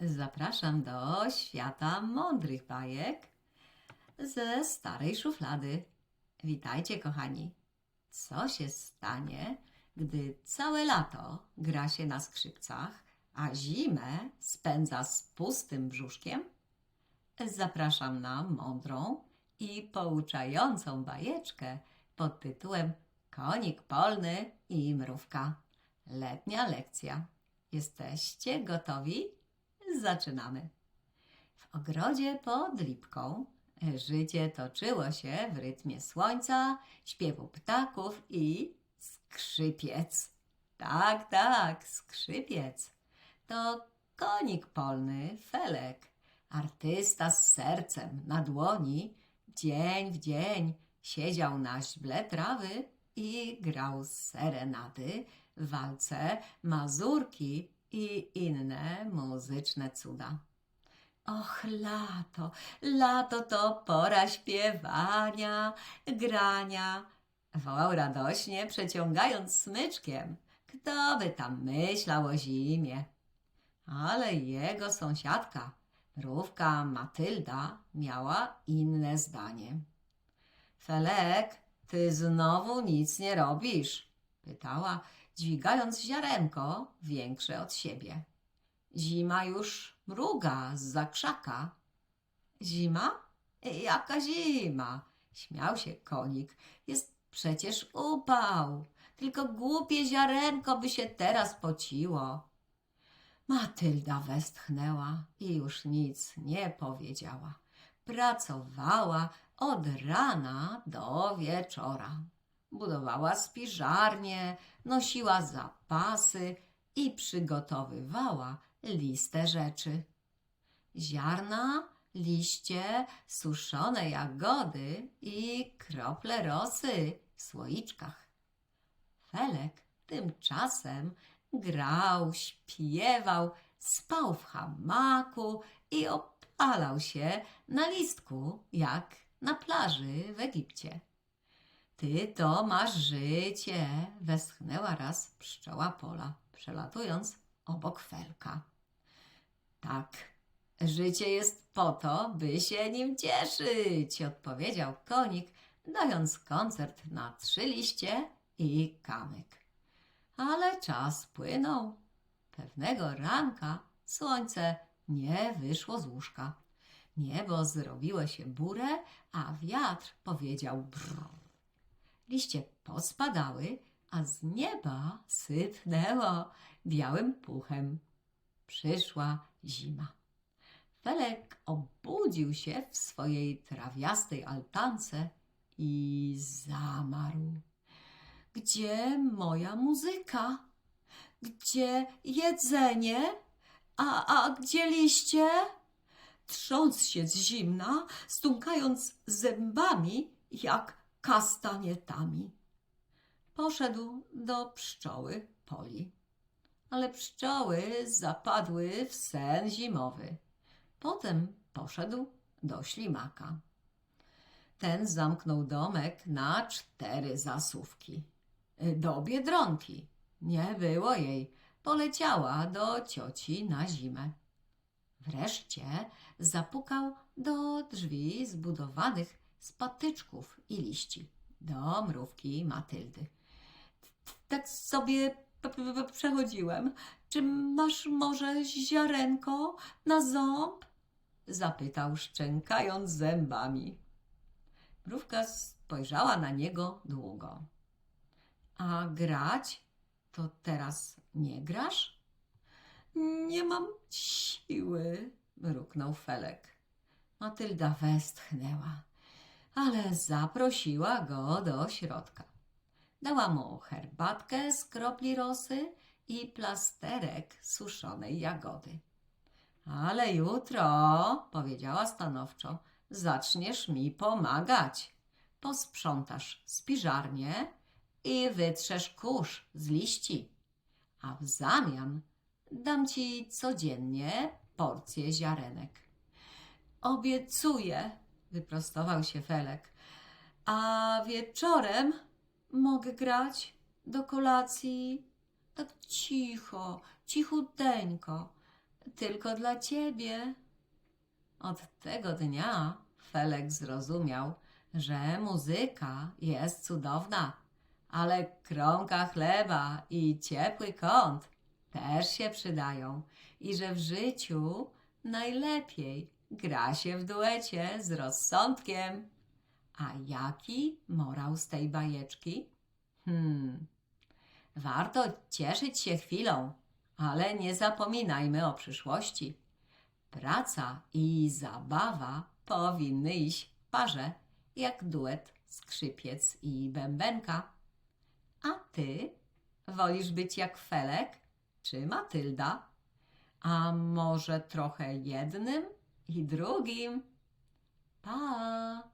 Zapraszam do świata mądrych bajek ze starej szuflady. Witajcie, kochani. Co się stanie, gdy całe lato gra się na skrzypcach, a zimę spędza z pustym brzuszkiem? Zapraszam na mądrą i pouczającą bajeczkę pod tytułem Konik polny i mrówka. Letnia lekcja. Jesteście gotowi? Zaczynamy. W ogrodzie pod lipką życie toczyło się w rytmie słońca, śpiewu ptaków i skrzypiec. Tak, tak, skrzypiec. To konik polny, Felek, artysta z sercem na dłoni, dzień w dzień siedział na źble trawy i grał serenady, walce, mazurki i inne muzyczne cuda. Och, lato, lato to pora śpiewania, grania. Wołał radośnie, przeciągając smyczkiem. Kto by tam myślał o zimie? Ale jego sąsiadka, mrówka Matylda, miała inne zdanie. Felek, ty znowu nic nie robisz? pytała, dźwigając ziarenko większe od siebie. Zima już mruga z zakrzaka. Zima? Jaka zima? Śmiał się konik. Jest przecież upał. Tylko głupie ziarenko by się teraz pociło. Matylda westchnęła i już nic nie powiedziała. Pracowała od rana do wieczora. Budowała spiżarnię, nosiła zapasy i przygotowywała listę rzeczy. Ziarna, liście, suszone jagody i krople rosy w słoiczkach. Felek tymczasem grał, śpiewał, spał w hamaku i opalał się na listku, jak na plaży w Egipcie. Ty to masz życie, westchnęła raz pszczoła pola, przelatując obok Felka. Tak, życie jest po to, by się nim cieszyć, odpowiedział konik, dając koncert na trzy liście i kamyk. Ale czas płynął. Pewnego ranka słońce nie wyszło z łóżka. Niebo zrobiło się burę, a wiatr powiedział brrr. Liście pospadały, a z nieba sypnęło białym puchem. Przyszła zima. Felek obudził się w swojej trawiastej altance i zamarł. Gdzie moja muzyka? Gdzie jedzenie? A, a gdzie liście? Trząc się z zimna, stukając zębami jak kastanietami. Poszedł do pszczoły Poli. Ale pszczoły zapadły w sen zimowy. Potem poszedł do ślimaka. Ten zamknął domek na cztery zasówki. Do biedronki. Nie było jej. Poleciała do cioci na zimę. Wreszcie zapukał do drzwi zbudowanych z patyczków i liści. Do mrówki Matyldy. Tak sobie przechodziłem. Czy masz może ziarenko na ząb? Zapytał, szczękając zębami. Mrówka spojrzała na niego długo. A grać? To teraz nie grasz? Nie mam siły, mruknął Felek. Matylda westchnęła, ale zaprosiła go do środka. Dała mu herbatkę z kropli rosy i plasterek suszonej jagody. Ale jutro, powiedziała stanowczo, zaczniesz mi pomagać. Posprzątasz spiżarnię i wytrzesz kurz z liści, a w zamian dam ci codziennie porcję ziarenek. Obiecuję, wyprostował się Felek. A wieczorem mogę grać do kolacji tak cicho, cichuteńko, tylko dla ciebie. Od tego dnia Felek zrozumiał, że muzyka jest cudowna, ale kromka chleba i ciepły kąt też się przydają i że w życiu najlepiej gra się w duecie z rozsądkiem. A jaki morał z tej bajeczki? Hmm, warto cieszyć się chwilą, ale nie zapominajmy o przyszłości. Praca i zabawa powinny iść w parze, jak duet skrzypiec i bębenka. A ty wolisz być jak Felek czy Matylda? A może trochę jednym i drugim? Pa!